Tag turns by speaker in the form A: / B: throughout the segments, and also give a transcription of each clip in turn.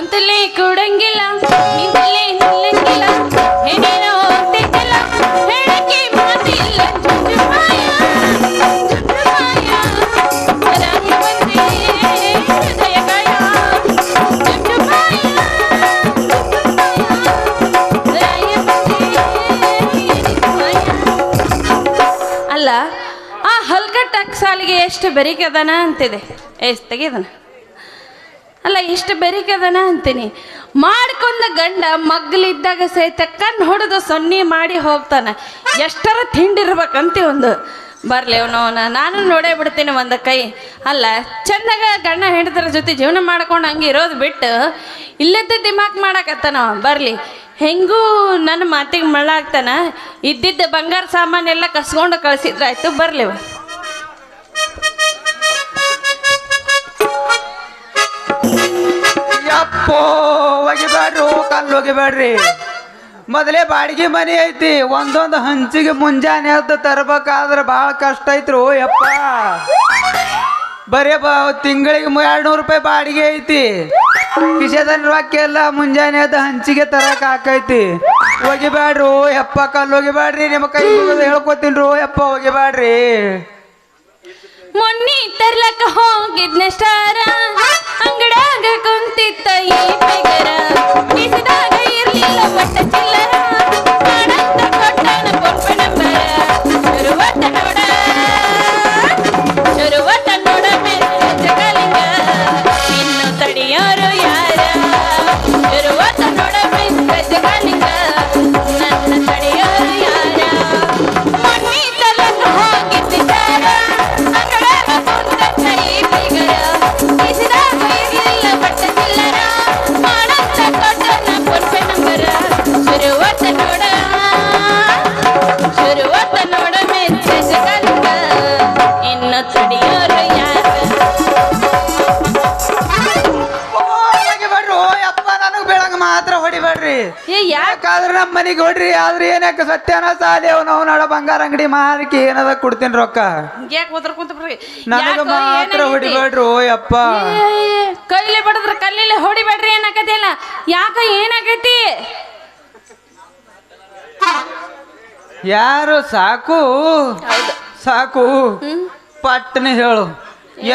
A: ಕುಂತಲ್ಲೇ ಕೊಡಂಗಿಲ್ಲ, ನಿಂತಲೇ ನಿಲ್ಲಂಗಿಲ್ಲ. ಏನೇನೋ ಅಂತಿದ್ದಲ್ಲ ಹೇಳಕ್ಕೆ ಮಾತಿಲ್ಲ. ಅಲ್ಲ, ಆ ಹಲ್ಕಟ್ಟ ಸಾಲಿಗೆ ಎಷ್ಟು ಬೆರಿಕದನ ಅಂತಿದೆ? ಎಷ್ಟು ತೆಗೆದನ ಅಲ್ಲ ಎಷ್ಟು ಬೆರಿಕದನ ಅಂತೀನಿ. ಮಾಡ್ಕೊಂಡ ಗಂಡ ಮಗ್ಲಿದ್ದಾಗ ಸಹಿತ ಕಣ್ಣು ಹೊಡೆದು ಸೊನ್ನೆ ಮಾಡಿ ಹೋಗ್ತಾನೆ. ಎಷ್ಟರ ತಿಂಡಿರ್ಬೇಕಂತಿ ಒಂದು. ಬರ್ಲಿ ಅವನವನ ನಾನು ನೋಡೇ ಬಿಡ್ತೀನಿ ಒಂದು ಕೈ. ಅಲ್ಲ, ಚಂದಾಗ ಗಂಡ ಹೆಂಡತರ ಜೊತೆ ಜೀವನ ಮಾಡ್ಕೊಂಡು ಹಂಗೆ ಇರೋದು ಬಿಟ್ಟು ಇಲ್ಲದ ದಿಮಾಕ್ ಮಾಡಕತ್ತಾನ ಬರಲಿ. ಹೆಂಗೂ ನನ್ನ ಮಾತಿಗೆ ಮಳ್ಳಾಗ್ತಾನ ಇದ್ದಿದ್ದ ಬಂಗಾರ ಸಾಮಾನೆಲ್ಲ ಕಸ್ಕೊಂಡು ಕಳಿಸಿದ್ರಾಯ್ತು. ಬರ್ಲಿವ
B: ಯಪ್ಪೋ ಒಗಿಬೇಡ್ರಿ ಕಲ್ಲು ಒಗಿಬೇಡ್ರಿ ಮೊದಲೇ ಬಾಡಿಗೆ ಮನೆ ಐತಿ, ಒಂದೊಂದು ಹಂಚಿಗೆ ಮುಂಜಾನೆ ಎದ್ದು ತರ್ಬೇಕಾದ್ರೆ ಭಾಳ ಕಷ್ಟ ಐತ್ರು ಯಪ್ಪ. ಬರೇ ಬಾ, ತಿಂಗಳಿಗೆ ಎರಡು ನೂರು ರೂಪಾಯಿ ಬಾಡಿಗೆ ಐತಿ. ಕಿಶೆದಲ್ಲಿ ರೊಕ್ಕ ಮುಂಜಾನೆ ಎದ್ದು ಹಂಚಿಗೆ ತರಕ ಹಾಕೈತಿ ಒಗಿಬೇಡ್ರು ಯಪ್ಪ, ಕಲ್ಲು ಒಗಿಬೇಡ್ರಿ ನಿಮ್ಮ ಕೈ ಹೇಳ್ಕೊತೀನ್ರು ಹೇಳ್ಕೊತೀನಿ ಯಪ್ಪ ಒಗಿಬೇಡ್ರಿ
A: ಮೊನ್ನೆ ತರ್ಲಕ್ಕ ಹೋಗಿದ್ನ, ಸ್ಟಾರ.
B: ಯಾಕಾದ್ರೆ ನಮ್ಮ ಮನೆಗೆ ಹೊಡ್ರಿ ಆದ್ರೆ ಏನಕ್ಕೆ ಸತ್ಯನ ಸಾದೇವ್ ನಾವು ನಡ ಬಂಗಾರ ಅಂಗಡಿ ಮಾರಕ್ಕೆ ಏನದ ಕೊಡ್ತೀನಿ ರೊಕ್ಕ?
A: ಯಾಕೆ ಕುಂತ ಬರ್ರಿ
B: ನನಗೆ ಮಾತ್ರ ಹೊಡಿಬೇಡ್ರಿ ಓ ಯಪ್ಪ
A: ಕೈಲಿ ಬಡದ್ರ ಕಲ್ಲಿಲಿ ಹೊಡಿಬೇಡ್ರಿ ಏನಾಗತ್ತಿಲ್ಲ. ಯಾಕ ಏನಾಗತ್ತಿ
B: ಯಾರು ಸಾಕು? ಸಾಕು. ಪಟ್ಟನೆ ಹೇಳು.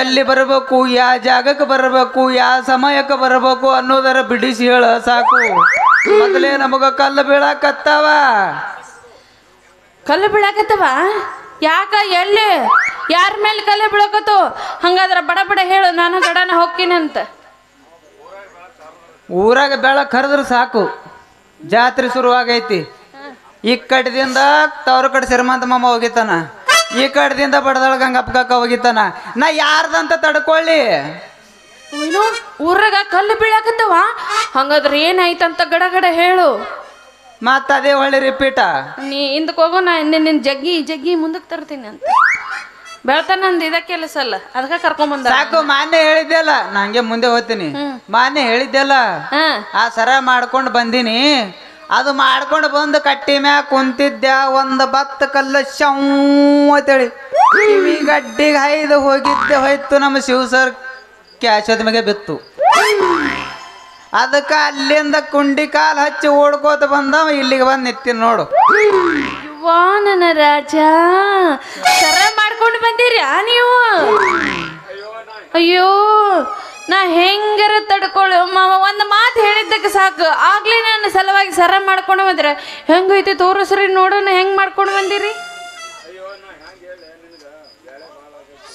B: ಎಲ್ಲಿ ಬರಬೇಕು ಯಾವ ಜಾಗಕ್ಕೆ ಬರಬೇಕು ಯಾವ ಸಮಯಕ್ಕೆ ಬರಬೇಕು ಅನ್ನೋದರ ಬಿಡಿಸಿ ಹೇಳ ಸಾಕು. ಮೊದಲೇ ನಮಗ ಕಲ್ಲು ಬೀಳಾಕತ್ತಾವ.
A: ಕಲ್ಲು ಬೀಳಾಕತ್ತವ? ಯಾಕ ಎಲ್ಲಿ? ಯಾರ ಮೇಲೆ ಕಲ್ಲು ಬೀಳಕತ್ತು? ಹಂಗಾದ್ರ ಬಡ ಬಡ ಹೇಳು ನಾನು ಗಡನ ಹೋಗ್ತೀನಂತ
B: ಊರಾಗ ಬೆಳಕ್ ಕರೆದ್ರ ಸಾಕು. ಜಾತ್ರೆ ಶುರುವಾಗೈತಿ. ಈ ಕಡೆದಿಂದ ತವ್ರ ಕಡೆ ಶ್ರೀಮಂತ ಮಾಮ ಹೋಗಿತಾನ ಈ ಕಡೆದಿಂದ ಬಡದಳ ಗಂಗಪ್ಪ ಕಾಕ ಹೋಗಿತಾನ ನಾ ಯಾರ್ದಂತ ತಡ್ಕೊಳ್ಳಿ?
A: ಏನೋ ಊರಾಗ ಕಲ್ಲು ಬೀಳಾಕತ್ತವ? ಹಂಗಾದ್ರೆ ಏನಾಯ್ತಂತ ಗಡ ಗಡ ಹೇಳು.
B: ಮಾತಾದೇ ಅದೇ ಒಳ್ಳೆ ರಿಪೀಟ
A: ನೀ ಹಿಂದಕ್ಕೆ ಹೋಗೋ ನಾ ನಿನ್ನ ಜಗ್ಗಿ ಜಗ್ಗಿ ಮುಂದಕ್ಕೆ ತರ್ತೀನಿ ಅಂತ. ಬೆಳ್ತಾನ ನಂದು ಇದ ಕೆಲಸ ಅಲ್ಲ ಅದಕ್ಕೆ ಕರ್ಕೊಂಬಂದ
B: ಸಾಕು ಮಾನ್ಯ ಹೇಳಿದ್ದೆಲ್ಲ ನಂಗೆ ಮುಂದೆ ಹೋಗ್ತೀನಿ. ಮಾನ್ಯ ಹೇಳಿದ್ದೆಲ್ಲ ಆ ಸರ ಮಾಡ್ಕೊಂಡು ಬಂದೀನಿ. ಅದು ಮಾಡ್ಕೊಂಡು ಬಂದು ಕಟ್ಟಿ ಮ್ಯಾಗ ಕುಂತಿದ್ದೆ ಒಂದು ಬತ್ತ ಕಲ್ಲ ಶೌ ಅಂತೇಳಿ. ಕಿವಿ ಗಡ್ಡಿಗೆ ಹೈದು ಹೋಗಿದ್ದೆ ಹೋಯ್ತು ನಮ್ಮ ಶಿವ ಸರ್ ಕ್ಯಾಶದ ಮ್ಯಾಗೆ ಬಿತ್ತು. ಅದಕ್ಕೆ ಅಲ್ಲಿಂದ ಕುಂಡಿ ಕಾಲು ಹಚ್ಚಿ ಓಡ್ಕೋತ ಬಂದವ, ಇಲ್ಲಿಗೆ ಬಂದು ನಿತ್ತಿ ನೋಡು.
A: ನನ್ನ ರಾಜ ಮಾಡ್ಕೊಂಡು ಬಂದಿರಾ ನೀವು? ಅಯ್ಯೋ, ನಾ ಹೆಂಗಾರ ತಡ್ಕೊಳ್ಳು ಮಾವ, ಒಂದು ಮಾತು ಹೇಳಿದ್ದಕ್ಕೆ ಸಾಕು. ಆಗ್ಲೇ ನನ್ನ ಸಲುವಾಗಿ ಸರ ಮಾಡ್ಕೊಂಡು ಬಂದ್ರೆ. ಹೆಂಗೈತಿ, ತೋರಿಸ್ರಿ, ನೋಡೋಣ, ಹೆಂಗ್ ಮಾಡ್ಕೊಂಡು ಬಂದಿರಿ?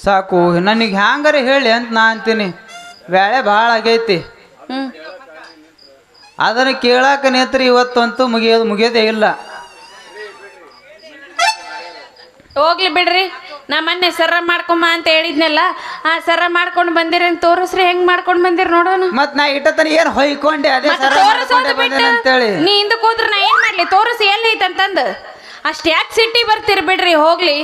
B: ಸಾಕು. ನನಗೆ ಹ್ಯಾಂಗಾರ ಹೇಳಿ ಅಂತ ನಾ ಅಂತೀನಿ. ಬ್ಯಾಳೆ ಭಾಳ ಆಗೈತಿ. ಅದನ್ನು ಕೇಳಾಕ ನೇತ್ರಿ ಇವತ್ತಂತೂ ಮುಗಿಯೋದು ಮುಗಿಯೋದೇ ಇಲ್ಲ.
A: ಹೋಗ್ಲಿ ಬಿಡ್ರಿ. ನಾ ಮೊನ್ನೆ ಸರ ಮಾಡ್ಕೊಂಬ ಅಂತ ಹೇಳಿದ್ನಲ್ಲ ಆ ಸರ ಮಾಡ್ಕೊಂಡು ಬಂದಿರಿ ಅಂತ ತೋರಿಸ್ರಿ ಹೆಂಗ್ ಮಾಡ್ಕೊಂಡು ಬಂದಿರಿ ನೋಡೋಣ.
B: ಮತ್ ನಾ ಇಟ್ಟತನ ಏನ್ ಹೊಯ್ಕೊಂಡೆ ಅದೇ ಸರ
A: ತೋರಿಸೋದು ಬಿಟ್ಟು ನೀ ಹಿಂದಕ್ಕೆ ಹೋದ್ರೆ ನಾ ಏನ್ ಮಾಡ್ಲಿ? ತೋರಿಸಿ ಎಲ್ಲಿ ಅಂತಂದು ಅಷ್ಟು ಯಾಕೆ ಸಿಟ್ಟಿ ಬರ್ತಿರ್ ಬಿಡ್ರಿ ಹೋಗ್ಲಿ.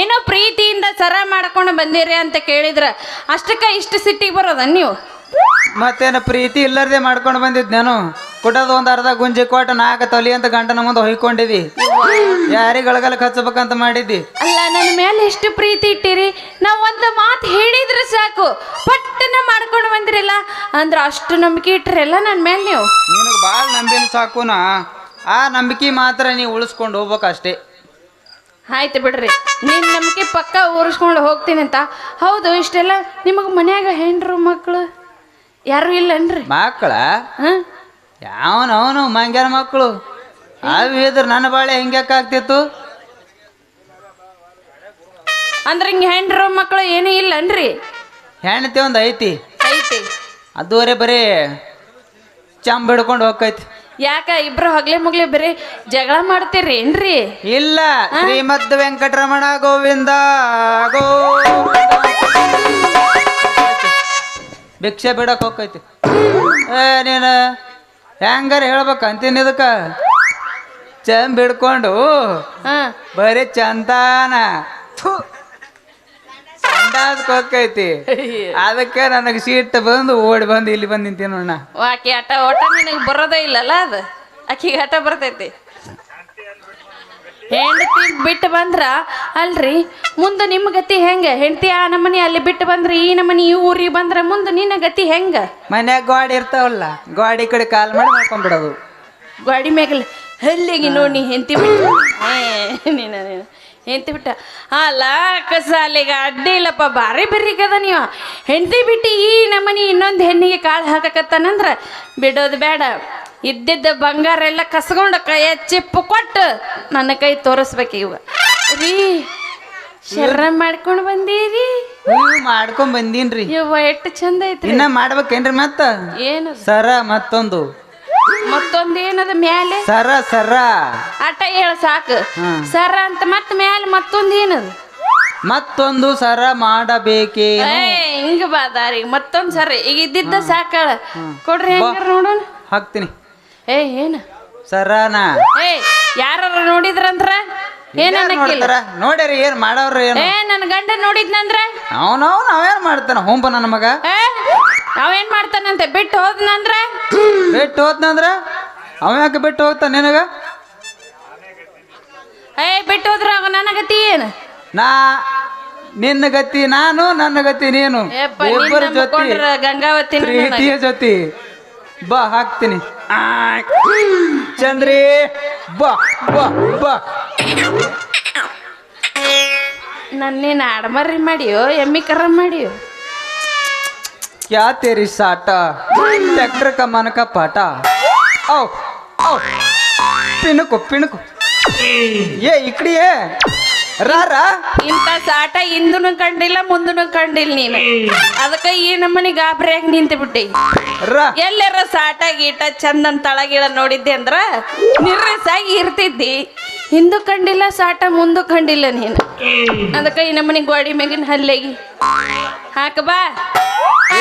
A: ಏನೋ ಪ್ರೀತಿಯಿಂದ ಸರ ಮಾಡ್ಕೊಂಡು ಬಂದಿರಿ ಅಂತ ಕೇಳಿದ್ರ ಅಷ್ಟಕ್ಕ ಇಷ್ಟು ಸಿಟ್ಟಿ ಬರೋದ ನೀವು?
B: ಮತ್ತೇನು ಪ್ರೀತಿ ಇಲ್ಲರದೆ ಮಾಡ್ಕೊಂಡು ಬಂದಿದ್ ನಾನು. ಕೊಟ್ಟದ ಒಂದ್ ಅರ್ಧ ಗುಂಜಿ ಕೊಟ್ಟು ನಾಲ್ಕು ತೊಲಿ ಅಂತ ಗಂಟನ ಮುಂದೆ ಹೊಯ್ಕೊಂಡಿದಿ. ಯಾರಿಗೆ ಗಳಗಲಕ್ಕೆ ಹಚ್ಚಬೇಕಂತ ಮಾಡಿದ್ದಿ?
A: ಅಲ್ಲ ನನ್ನ ಮೇಲೆ ಎಷ್ಟು ಪ್ರೀತಿ ಇಟ್ಟಿರಿ? ನಾವು ಒಂದು ಮಾತು ಹೇಳಿದ್ರೆ ಸಾಕು. ಪಟ್ಟನ ಮಾಡ್ಕೊಂಡು ಬಂದಿರಲ್ಲ ಅಂದ್ರೆ ಅಷ್ಟು ನಂಬಿಕೆ ಇಟ್ಟಿರಲ್ಲ ನನ್ನ ಮೇಲೆ ನೀವು?
B: ನಿನಗೆ ಭಾಳ ನಂಬಿನ ಸಾಕುನಾ? ಆ ನಂಬಿಕೆ ಮಾತ್ರ ನೀವು ಉಳಿಸ್ಕೊಂಡು ಹೋಗ್ಬೇಕಷ್ಟೇ.
A: ಆಯ್ತು ಬಿಡ್ರಿ. ನಿನ್ನ ನಂಬಿಕೆ ಪಕ್ಕ ಉರಿಸ್ಕೊಂಡು ಹೋಗ್ತೀನಿ ಅಂತ ಹೌದು ಇಷ್ಟೆಲ್ಲ ನಿಮಗೆ ಮನ್ಯಾಗ ಹೆಂಡ್ರು ಮಕ್ಕಳು ಯಾರು ಇಲ್ಲನ್ರಿ?
B: ಮಕ್ಕಳ?
A: ಹಾಂ?
B: ಯಾವನವನು ಮಂಗ್ಯಾರ ಮಕ್ಕಳು? ಅವಿದ್ರ ನನ್ನ ಬಾಳೆ ಹೆಂಗ್ಯಾಕ ಆಗ್ತಿತ್ತು
A: ಅಂದ್ರೆ ಹಿಂಗೆ ಹೆಂಡ್ರು ಮಕ್ಕಳು ಏನೂ ಇಲ್ಲನ್ರಿ?
B: ಹೆಣ್ತಿ ಒಂದು ಐತಿ.
A: ಐತಿ.
B: ಅದುವರೆ ಬರೀ ಚಂಬ ಹಿಡ್ಕೊಂಡು ಹೋಗ್ತೈತಿ.
A: ಯಾಕ ಇಬ್ರು ಹಗ್ಲೆ ಮುಗ್ಲೆ ಬರೀ ಜಗಳ ಮಾಡ್ತೀರಿ ಏನ್ರಿ?
B: ಇಲ್ಲ ಶ್ರೀಮದ್ ವೆಂಕಟರಮಣ ಗೋವಿಂದ ಗೋ ಭಿಕ್ಷೆ ಬಿಡಕ್ ಹೋಗೈತಿ ಏ ನೀನು ಹೆಂಗಾರ ಹೇಳ್ಬೇಕು ಅಂತೀನಿ ಇದಕ್ಕ? ಚಂದ್
A: ಬಿಡ್ಕೊಂಡು
B: ಬರೀ ಚಂದಾನ ಥು, ಕೊಕ್ಕೈತಿ. ಅದಕ್ಕೆ ನನಗೆ ಸೀಟ್ ಬಂದು ಓಡಿ ಬಂದು ಇಲ್ಲಿ ಬಂದು ನಿಂತೀನಿ ಅಣ್ಣ
A: ಆಕೆ ಆಟ ಓಟ ನಿನಗೆ ಬರೋದೇ ಇಲ್ಲಲ್ಲ ಅದು? ಆಕಿಗೆ ಆಟ ಬರ್ತೈತಿ. ಹೆಂಡತಿ ಬಿಟ್ಟು ಬಂದ್ರ ಅಲ್ರಿ ಮುಂದೆ ನಿಮ್ಮ ಗತಿ ಹೆಂಗ? ಹೆಂಡತಿ ಆ ನಮ್ಮನಿ ಅಲ್ಲಿ ಬಿಟ್ಟು ಬಂದ್ರೆ ಈ ನಮ್ಮನಿ ಈ ಊರಿಗೆ ಬಂದ್ರ ಮುಂದೆ ನಿನ್ನ ಗತಿ ಹೆಂಗ?
B: ಮನ್ಯಾಗ ಗಾಡಿ ಇರ್ತಾವಲ್ಲ ಗಾಡಿ ಕಡೆ ಕಾಲ್ ಮಾಡಿ ಮಾಡ್ಕೊಂಡ್ಬಿಡೋದು
A: ಗಾಡಿ ಮ್ಯಾಗಲ್ಲ ಹಲ್ಲಿಗೆ ನೋಡಿ ಹೆಂಡತಿ ನೀನ ನೀನು. ಹೆಂಡತಿ ಬಿಟ್ಟ? ಅಲ್ಲ ಕಸಾಲಿಗ ಅಡ್ಡಿ ಇಲ್ಲಪ್ಪ ಭಾರಿ ಬರ್ರಿಗದ ನೀವು. ಹೆಂಡತಿ ಬಿಟ್ಟು ಈ ನಮ್ಮನಿ ಇನ್ನೊಂದು ಹೆಣ್ಣಿಗೆ ಕಾಳು ಹಾಕಕತ್ತಾನಂದ್ರ ಬಿಡೋದು ಬೇಡ. ಇದ್ದಿದ್ದ ಬಂಗಾರ ಎಲ್ಲ ಕಸ್ಕೊಂಡು ಕೈ ಚಿಪ್ಪು ಕೊಟ್ಟು ನನ್ನ ಕೈ ತೋರಿಸ್ಬೇಕು ಇವ ರೀ ಶರ್ರ ಮಾಡ್ಕೊಂಡು ಬಂದೀರಿ?
B: ಮಾಡ್ಕೊಂಡ್ ಬಂದೀನ್ರಿ.
A: ಇವ ಎಷ್ಟು ಚಂದ ಐತ್ರಿ.
B: ಇನ್ನ ಮಾಡ್ಬೇಕೇನ್ರಿ ಮತ್ತ?
A: ಏನು?
B: ಸರ ಮತ್ತೊಂದು.
A: ಮತ್ತೊಂದು ಏನದ ಮ್ಯಾಲೆ?
B: ಸರ ಸರ.
A: ಅಟ ಹೇಳ ಸಾಕು. ಸರ ಅಂತ ಮತ್ತ ಮ್ಯಾಲೆ ಮತ್ತೊಂದೇನದ?
B: ಮತ್ತೊಂದು ಸರ ಮಾಡಬೇಕೇ?
A: ಹಿಂಗ ಬಾದಾರಿ ಮತ್ತೊಂದು ಸರ. ಈಗ ಇದ್ದಿದ್ದ ಸಾಕಳ. ಕೊಡ್ರಿ ಹೆಂಗಾರ ನೋಡೋಣ.
B: ಹಾಕ್ತೀನಿ.
A: ಏ ಏನ?
B: ಸರನ.
A: ಏ ಯಾರ ನೋಡಿದ್ರಂದ್ರ? ಏನ್
B: ಯಾರ್
A: ಅನ್ನಕ್ಕಿಲ್ಲ?
B: ನೋಡ್ತಾರ? ನೋಡ್ಯಾರಿ ಏನ್ ಮಾಡವ್ರ ಏನು?
A: ಏ ನನ್ನ ಗಂಡ ನೋಡಿದ್ನಂದ್ರ?
B: ಅವನವ್ ನಾವೇನ್ ಮಾಡ್ತಾನ? ಹೋಂಪ ನನ್ನ ಮಗ.
A: ಅವೇನ್ ಮಾಡ್ತಾನಂತೆ? ಬಿಟ್ಟು ಹೋದ್ನಂದ್ರೆ
B: ಬಿಟ್ಟು ಹೋದ್ನಂದ್ರ ಅವ ಯಾಕೆ ಬಿಟ್ಟು ಹೋಗ್ತಾನ ನಿನಗ?
A: ಏ ಬಿಟ್ಟು ಹೋದ್ರ ನನ್ನ ಗತಿ ಏನು?
B: ನಾ ನಿನ್ನ ಗತಿ ನಾನು ನನ್ನ ಗತಿ ನೀನು. ಇಬ್ಬರ ಜೊತೆ
A: ಗಂಗಾವತಿ
B: ಪ್ರೀತಿಯ ಜೊತೆ. ಬಾ ಹಾಕ್ತೀನಿ. ಚಂದ್ರಿ ಬಾ ಬಾ ಬಾ.
A: ನನ್ನೇನು ಆಡಮರ್ರಿ ಮಾಡಿಯೋ ಎಮ್ಮಿ ಕರ ಮಾಡಿಯೋ?
B: क्या तेरी साटा? ट्रैक्टर का ಪಾಟ का पाटा। आओ आओ। पिनको पिनको। ಏ ರಾ ರಾ
A: ಇಂತ ಸಾಟ ಹಿಂದೂ ಕಂಡಿಲ್ಲ ಮುಂದನು ಕಂಡಿಲ್ಲ ನೀನು. ಅದಕ್ಕೆ ಈ ನಮ್ಮನಿ ಗಾಬರಿಯಾಗಿ ನಿಂತು ಬಿಟ್ಟಿ ಎಲ್ಲಾರ ಸಾಟ ಗೀಟ ಚಂದನ್ ತಳಗಿಳ ನೋಡಿದ್ದೆ ಅಂದ್ರ ನಿರ್ರಸಾಗಿ ಇರ್ತಿದ್ದಿ. ಹಿಂದೂ ಕಂಡಿಲ್ಲ ಸಾಟ ಮುಂದು ಕಂಡಿಲ್ಲ ನೀನು. ಅದಕ್ಕೆ ಈ ನಮ್ಮನಿ ಗೋಡಿ ಮೇಗಿನ ಹಲ್ಲೆಗಿ ಹಾಕ ಬಾ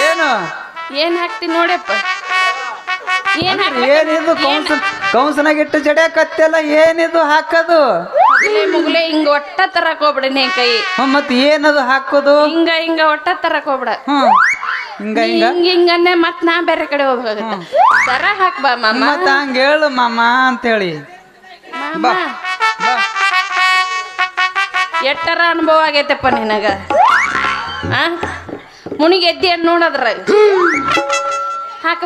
B: ಏನು?
A: ಏನ್ ಹಾಕ್ತಿ ನೋಡಪ್ಪ. ಏನ್
B: ಏನಿದು ಕೌನ್ಸ ಕೌನ್ಸ್ನಾಗ ಇಟ್ಟು ಜಡ್ಯಾಕತ್ತೆಲ್ಲ ಏನಿದು ಹಾಕೋದು?
A: ಹಾಕ್ಲಿ ಮುಗ್ಲೆ ಹಿಂಗ ಒಟ್ಟ ತರಕ್ ಹೋಗ್ಬಿಡ ನೀ ಕೈ.
B: ಹ್ಮ್, ಮತ್ ಏನದು ಹಾಕೋದು?
A: ಹಿಂಗ ಹಿಂಗ ಒಟ್ಟ ತರಕ್ ಹೋಗ್ಬಿಡ.
B: ಹ್ಮ್. ಹಿಂಗ ಹಿಂಗ?
A: ಹಿಂಗ ಹಿಂಗನ್ನೇ ಮತ್ ನಾ ಬೇರೆ ಕಡೆ ಹೋಗ್ಬೇಕಾಗತ್ತ. ಸರ ಹಾಕ್ ಬಾ ಮಾಮ.
B: ಮತ್ತ ಹಂಗ ಹೇಳು ಮಾಮ ಅಂತೇಳಿ. ಬಾ
A: ಎಟ್ಟರ ಅನುಭವ ಆಗೈತಪ್ಪ ನಿನಗ? ಆ? ಮುನಿಗೆ ಎದ್ದಿ ಅನ್ ನೋಡದ್ರ ಹಾಕ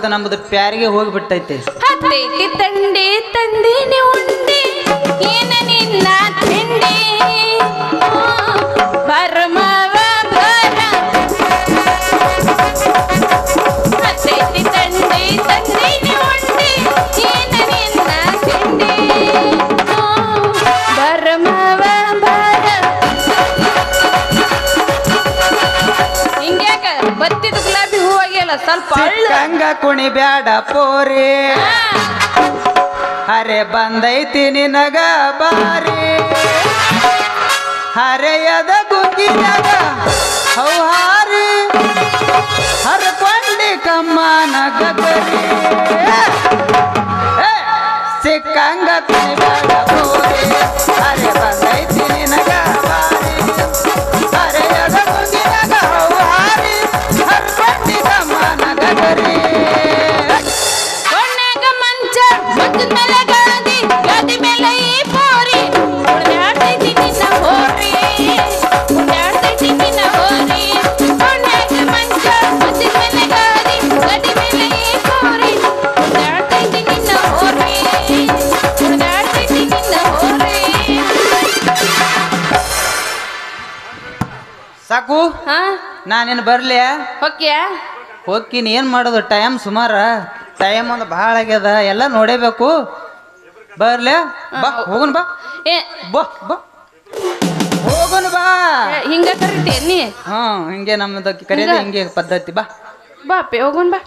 B: ಇವತ್ತು ನಮ್ದು ಪ್ಯಾರಿಗೆ ಹೋಗಿಬಿಟ್ಟೈತೆ.
A: ಬತ್ತಿದ ಗುಲಾಬಿ ಹೂವಾಗ್ಯಲ್ಲ ಸ್ವಲ್ಪ ಹಂಗ
B: ಸಿಕ್ಕಂಗ ಕುಣಿ ಬ್ಯಾಡ ಪೋರಿ ಹರೆ ಬಂದೈತಿ ನಿನಗ ಬಾರಿ. ಹರೆಯದ ಗುಗ್ಗಿನಗ ಹೌಹಾರಿ. ಹರಕೊಂಡಿ ಕಮ್ಮನ ಗಗರಿ. ಏ, ಸಿಕ್ಕಂಗ ಕುಣಿ ಬ್ಯಾಡ ಪೋರಿ. ಹರೆ ಬಂದೈತಿ ನಿನಗ
A: ನಾನೇನು
B: ಬರ್ಲಿ?
A: ಓಕೆ
B: ಹೋಗ್ತೀನಿ ಏನು ಮಾಡೋದು? ಟೈಮ್ ಸುಮಾರ. ಟೈಮ್ ಒಂದು ಭಾಳ ಆಗ್ಯದ. ಎಲ್ಲ ನೋಡೇಬೇಕು. ಬರ್ಲಿ? ಬಾ ಹೋಗುನ್ ಬಾ.
A: ಏ
B: ಬಾ ಬಾ. ಹೋಗುನ್ ಬಾ.
A: ಹಿಂಗ ಕರಿತೀಯ ನೀ
B: ಹ್ಞೂ ಹಿಂಗೆ ನಮ್ಮದು ಕರೆಯೋದು
A: ಹಿಂಗ?
B: ಪದ್ಧತಿ. ಬಾ.
A: ಬಾ ಪೆ ಹೋಗೋಣ ಬಾ.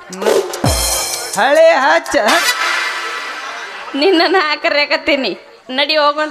B: ಹಳೆ ಹಚ್ಚ.
A: ನಿನ್ನ ಕರೆಯಕತ್ತೀನಿ ನಡಿ ಹೋಗೋಣ